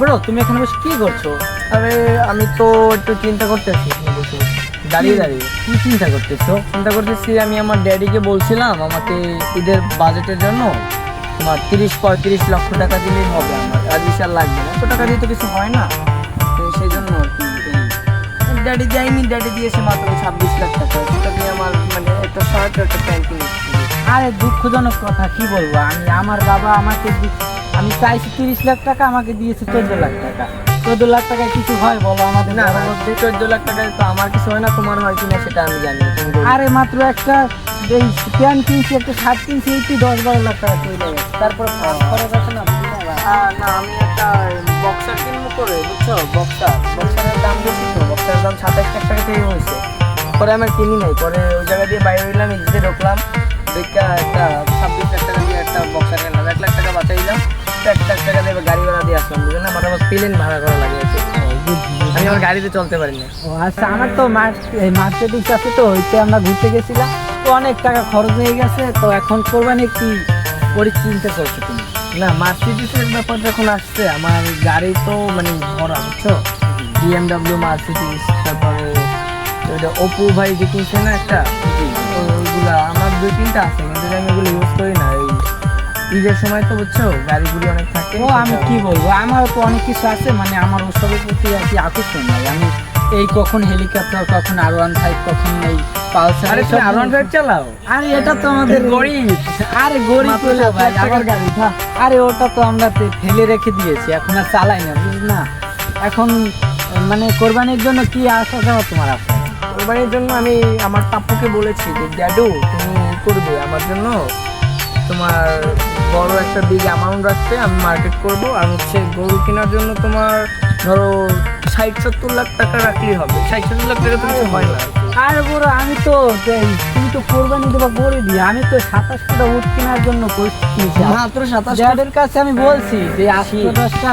Bro তুমি এখানে বসে কি করছ? আরে আমি তো একটু চিন্তা করতেছি বসে। দাঁড়িয়ে দাঁড়িয়ে। কি চিন্তা করতেছো? চিন্তা করতেছি আমি আমার ড্যাডিকে বলছিলাম আমাকে ঈদের বাজেটের জন্য তোমার তিরিশ পঁয়ত্রিশ লক্ষ টাকা দিলেই হবে আমার। আর লাগবে না। এত টাকা দিয়ে তো কিছু হয় না। সেই জন্য আর কি ড্যাডি দেয়নি ড্যাডি দিয়েছে মাত্র ছাব্বিশ লাখ টাকা। সেটা দিয়ে আমার মানে একটা শার্ট একটা প্যান্ট কিনেছি। আরে দুঃখজনক কথা কি বলব? আমি আমার বাবা আমাকে আমি চাইছি তিরিশ লাখ টাকা আমাকে দিয়েছে চোদ্দ লাখ টাকা। চোদ্দ লাখ টাকায় কিছু হয় বলো আমাদের না মধ্যে? চোদ্দ লাখ টাকায় তো আমার কিছু হয় না তোমার হয় কিনা সেটা আমি জানি আরে মাত্র একটা এই প্যান্ট কিনছি একটা শার্ট কিনছি এইটি দশ বারো লাখ টাকা চলে গেছে। তারপর খরচ আছে না? না না আমি একটা বক্সার কিনবো করে বুঝছ? বক্সার বক্সারের দাম বেশি তো বক্সারের দাম সাতাশ লাখ টাকা থেকে হয়েছে। পরে আমার কিনি নাই পরে ওই জায়গা দিয়ে বাইরে হইলাম ইজিতে ঢুকলাম। দেখা একটা ছাব্বিশ লাখ টাকা দিয়ে একটা বক্সার কিনলাম এক লাখ টাকা বাঁচাইলাম এক লাখ টাকা দিয়ে গাড়ি ভাড়া দিয়ে আসলাম বুঝলেন আমার আবার প্লেন ভাড়া করা লাগে আমি আমার গাড়িতে চলতে পারি না ও আচ্ছা আমার তো মার্কেটিং আছে তো ওইতে আমরা ঘুরতে গেছিলাম। তো অনেক টাকা খরচ হয়ে গেছে তো এখন কোরবানি কি পরিচিন্তা করছ তুমি? না মার্সিডিসের ব্যাপার যখন আসছে আমার গাড়ি তো মানে ভরা বুঝছ? বিএমডাব্লিউ মার্সিডিস তারপরে ওইটা অপু ভাই যে কিনছে না একটা ওইগুলা আমার দুই তিনটা আছে কিন্তু আমি ওগুলো ইউজ করি না। এই ঈদের সময় তো বুঝছ গাড়িগুলি অনেক থাকে। ও আমি কি বলব? আমার তো অনেক কিছু আছে মানে আমার ওসবের প্রতি আর কি আকর্ষণ নাই। আমি এই কখন হেলিকপ্টার কখন আর ওয়ান ফাইভ কখন এই পালসার আরে তুমি আর ওয়ান ফাইভ চালাও? আরে এটা তো আমাদের গরিব। আরে গরিব হলো ভাই আমার গাড়ি। আরে ওটা তো আমরা ফে- ফেলে রেখে দিয়েছি এখন আর চালাই না বুঝলি না? এখন মানে কোরবানির জন্য কি আশা যাওয়া তোমার আছে? কোরবানির জন্য আমি আমার পাপ্পুকে বলেছি যে ড্যাডু তুমি করবে। আমার জন্য তোমার বড় একটা বিগ অ্যামাউন্ট রাখতে আমি মার্কেট করব। আর হচ্ছে গরু কেনার জন্য তোমার ধরো ষাট সত্তর লাখ টাকা রাখলেই হবে। ষাট সত্তর লাখ টাকা তো কিছু হয় না। আর। বড় আমি তো তুমি তো কোরবানি দেবা বলে দিই। আমি তো সাতাশ টাকা উঠ কেনার জন্য নিয়েছি মাত্র সাতাশ কাছে আমি বলছি যে আশি দশটা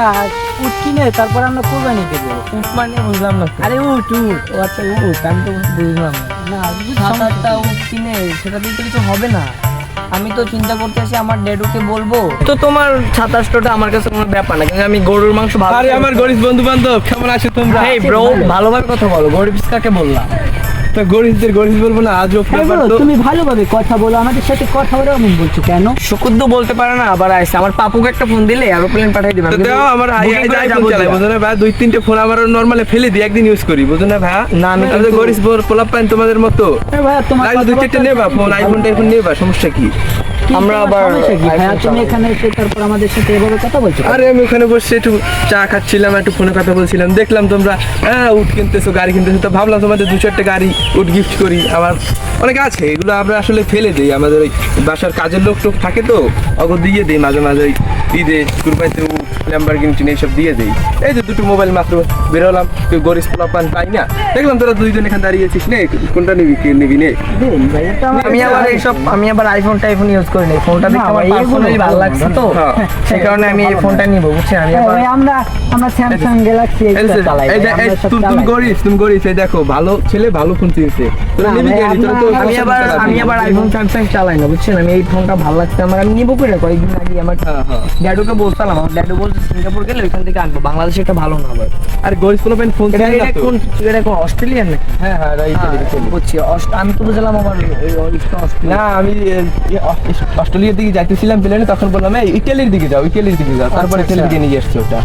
উঠ কিনে তারপর আমরা কোরবানি দেবো। উঠ মানে বুঝলাম না আরে উঠ উঠ। ও আচ্ছা উঠ আমি তো বুঝলাম না। না সাত আটটা উঠ কিনে সেটা দিয়ে তো কিছু হবে না। আমি তো চিন্তা করতেছি আমার ডেডুকে বলব। তো তোমার সাতাশটা আমার কাছে কোনো ব্যাপার না কিন্তু আমি গরুর মাংস ভালো আরে আমার গরিব বন্ধু বান্ধব কেমন আছো তোমরা? হেই ব্রো ভালোভাবে কথা বলো গরিব কাকে বললা তো গরিবদের গরিব বলব না আজও হ্যাঁ তো তুমি ভালোভাবে কথা বলো আমাদের সাথে কথা বলে আমি বলছো কেন? শুকুদ্দু বলতে পারে না আবার আইসে। আমার পাপুকে একটা ফোন দিলে এরোপ্লেন পাঠিয়ে দিবে। তো দাও আমার আই আই আইফোন চালাই বুঝো না ভাই দুই তিনটে ফোন আমার নরমালি ফেলে দিই একদিন ইউজ করি বুঝো না ভাই? না, আমি তো গরিব পোলাপ পাইন তোমাদের মতো। ভাই ভাইয়া তোমার দুই চারটে নেবা ফোন আইফোন টাইফোন নেবা সমস্যা কি? আমরা আবার তুমি এখানে এসে তারপর আমাদের সাথে এভাবে কথা বলছো আরে আমি ওখানে বসে একটু চা খাচ্ছিলাম একটু ফোনে কথা বলছিলাম। দেখলাম তোমরা হ্যাঁ উঠ কিনতেছো গাড়ি কিনতেছো। তো ভাবলাম তোমাদের দু চারটে গাড়ি উঠ গিফট করি। আমার অনেক আছে এগুলো আমরা আসলে ফেলে দিই। আমাদের ওই বাসার কাজের লোক টোক থাকে তো অগো দিয়ে দিই মাঝে মাঝে ওই ঈদে কুরবানিতে উঠ ল্যাম্বারগিনি টিন এইসব দিয়ে দিই। এই যে দুটো মোবাইল মাত্র বেরোলাম কেউ গরিব পোলাপান পাই না। দেখলাম তোরা দুইজন এখানে দাঁড়িয়েছিস নে কোনটা নিবি নিবি নে। আমি আবার এইসব আমি আবার আইফোন টাইফোন ইউজ করি না এই ফোনটা দেখে আমার পার্সোনালি ভালো লাগছে তো। হ্যাঁ। সেই কারণে আমি এই ফোনটা নিব বুঝছেন? আমি আমরা আমরা স্যামসাং গ্যালাক্সি এই চালাই তুমি। গরিব তুমি গরিব এই দেখো ভালো ছেলে ভালো ফোন কিনছে। আমি আবার আমি আবার আইফোন স্যামসাং চালাই না বুঝছেন? আমি এই ফোনটা ভালো লাগছে আমার। আমি নিবো করে কয়েকদিন আগে আমার হ্যাঁ, হ্যাঁ। ড্যাডুকে বলতাম আমার ড্যাডু বলছে সিঙ্গাপুর গেলে ওইখান থেকে আনব। বাংলাদেশে এটা ভালো না আবার। আর গরিব পোলাপান ফোন এটা। কোন এটা কোন অস্ট্রেলিয়ান নাকি? হ্যাঁ হ্যাঁ হ্যাঁ, right. বুঝছি। আমি তো বুঝলাম আমার অস্ট্রেলিয়া না আমি অস্ট্রেলিয়ার দিকে যাইতেছিলাম প্লেনে তখন বললাম এই ইটালির দিকে যাও ইটালির দিকে যাও। তারপরে আচ্ছা, ছেলে আচ্ছা। দিকে নিয়ে এসছে ওটা।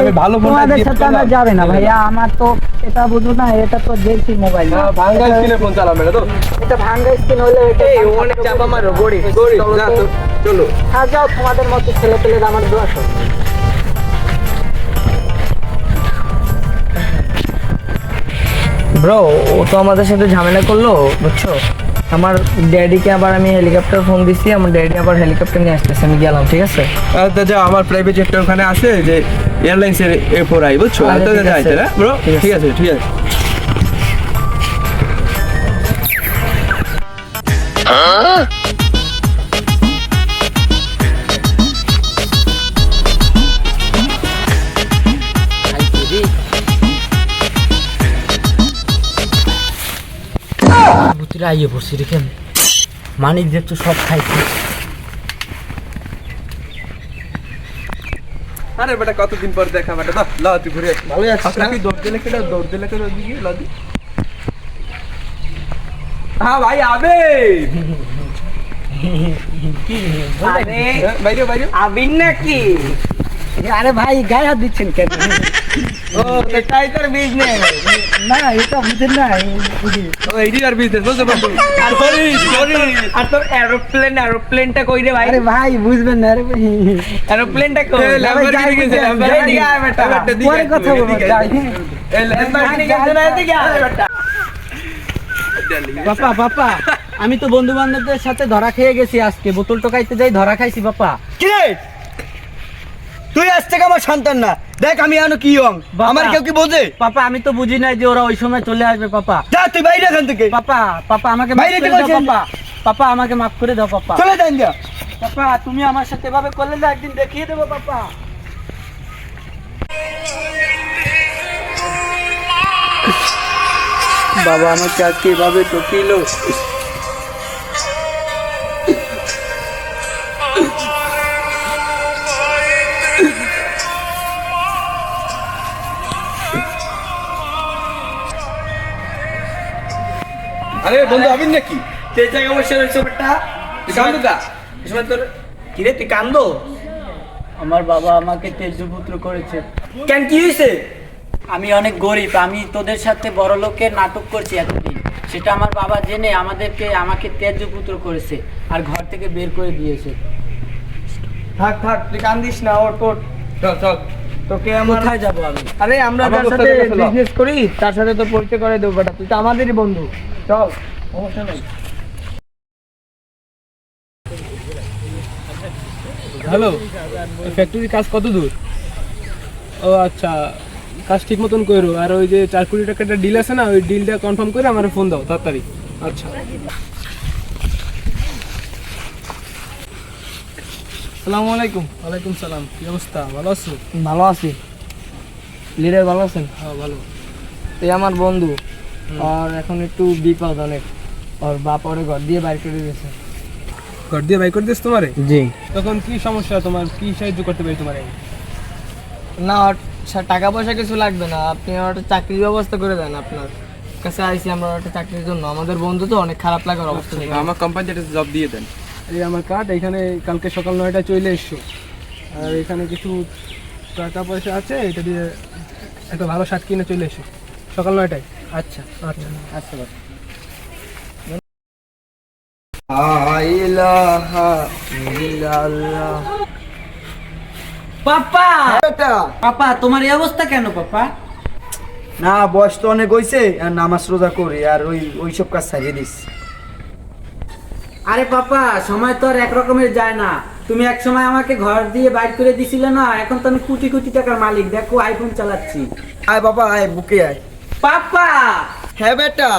আমি ভালো ফোন তোমাদের সাথে আমরা যাবে না ভাইয়া আমার তো এটা বুঝো না এটা তো দেখছি মোবাইল হ্যাঁ, ভাঙ্গা স্ক্রিনে ফোন চালাবে না তো। এটা ভাঙ্গা স্ক্রিন হলে এটা এই অনেক চাপা মারো গরিব গরিব চলো যা তো। তো, চলো। আর যাও তোমাদের মতো ছেলে পেলে আমার দোয়া শোনো। ব্রো ও তো আমাদের সাথে ঝামেলা করল বুঝছ? আমার ড্যাডিকে আবার আমি হেলিকপ্টার ফোন দিছি আমার ড্যাডি আবার হেলিকপ্টার নিয়ে আসতেছে আমি গেলাম ঠিক আছে আচ্ছা যা আমার প্রাইভেট জেটটা ওখানে আছে যে এয়ারলাইন্সের এর ফোর আই বুঝছ তো ঠিক আছে। যাইতে না ব্রো ঠিক আছে। ঠিক আছে বুতিরা আইয়ে পড়ছি দেখেন মানিক দেখছ সব খাইছে। আরে বেটা কতদিন পর দেখা বেটা? ল তুই ঘুরে। ভালোই আছিস আপনার কি দৌড় দিলে কেটে দৌড় দিলে কেটে ওদিকে? ল দি। হ্যাঁ ভাই আবে! বাইরে বাইরে। আবিন নাকি? আরে ভাই গায়ে হাত দিচ্ছেন কেন ও এটাই তোর বিজনেস না এটা বুঝেন না ও আর বিজনেস বুঝতে আর তোর আর তোর এরোপ্লেন এরোপ্লেনটা কই রে ভাই আরে ভাই বুঝবেন না আরে ভাই এরোপ্লেনটা কই ল্যাম্বরগিনি গেছে, ল্যাম্বরগিনি। বেটা। পরে কথা বলব, যাই। আয়। এই ল্যাম্বরগিনি গেছে না, বেটা। পাপা পাপা আমি তো বন্ধু বান্ধবদের সাথে ধরা খেয়ে গেছি আজকে বোতল টোকাইতে যাই ধরা খাইছি পাপা কি রে তুই আজ থেকে আমার সন্তান না। দেখ আমি এখনও কি বাবা। আমার কেউ কি বোঝে? পাপা আমি তো বুঝি নাই যে ওরা ওই সময় চলে আসবে পাপা। যা তুই বাইরে এখান থেকে। পাপা পাপা আমাকে মাফ বাইরে। পাপা। পাপা আমাকে মাফ করে দাও পাপা। চলে যান যা। পাপা তুমি আমার সাথে এভাবে করলে না একদিন দেখিয়ে দেবো পাপা। বাবা আমাকে আজকে এভাবে ঠকিলো। আরে বন্ধু আবিন নাকি? সেই জায়গায় বসে রয়েছে তুই কান্দু কা? এই সময় তোর কিরে তুই কান্দো? আমার বাবা আমাকে তেজপুত্র করেছে। কেন কি হয়েছে? আমি অনেক গরিব আমি তোদের সাথে বড় লোকের নাটক করছি এতদিন। সেটা আমার বাবা জেনে আমাদেরকে আমাকে তেজপুত্র করেছে আর ঘর থেকে বের করে দিয়েছে। থাক থাক তুই কান্দিস না ওর ওট চল চল। তোকে কোথায় যাব আমি? আরে আমরা আমার যার সাথে বিজনেস করি তার সাথে তো পরিচয় করে দেবো বেটা। তুই তো আমাদেরই বন্ধু। চল সমস্যা নেই। হ্যালো ফ্যাক্টরির কাজ কত দূর? ও আচ্ছা কাজ ঠিক মতন করো আর ওই যে চার কোটি টাকা একটা ডিল আছে না ওই ডিলটা কনফার্ম করে আমার ফোন দাও তাড়াতাড়ি। আচ্ছা। আসসালামু আলাইকুম। ওয়ালাইকুম সালাম। কি অবস্থা? ভালো আছো? ভালো আছি। লিডার ভালো আছেন? হ্যাঁ ভালো। এই আমার বন্ধু। আর এখন একটু বিপদ অনেক। ওর বাপ ওরে ঘর দিয়ে বাইর করে দিয়েছে। ঘর দিয়ে বাই করে দিস তোমারে? জি। তখন কি সমস্যা? তোমার কি সাহায্য করতে পারি তোমার? না টাকা পয়সা কিছু লাগবে না। আপনি আমার একটা চাকরির ব্যবস্থা করে দেন আপনার। কাছে আইসি আমরা একটা চাকরির জন্য। আমাদের বন্ধু তো অনেক খারাপ লাগার অবস্থা থেকে আমার কোম্পানিতে একটা জব দিয়ে দেন। এই আমার কার্ড এখানে কালকে সকাল নয়টায় চলে এসছো। আর এখানে কিছু টাকা পয়সা আছে এটা দিয়ে একটা ভালো শার্ট কিনে চলে এসো সকাল নয়টায়। আচ্ছা আচ্ছা। আচ্ছা পাপা পাপা তোমার এই অবস্থা কেন পাপা? না বয়স তো অনেক হয়েছে আর নামাজ রোজা করি আর ওই ওইসব কাজ ছাড়িয়ে দিস। আরে পাপা সময় তো আর এক রকমের যায় না। তুমি এক সময় আমাকে ঘর দিয়ে বাইর করে দিছিলে না এখন তো আমি কোটি কোটি টাকার মালিক। দেখো আইফোন চালাচ্ছি। আয় বাবা আয় বুকে আয়। পাপা হ্যাঁ বেটা।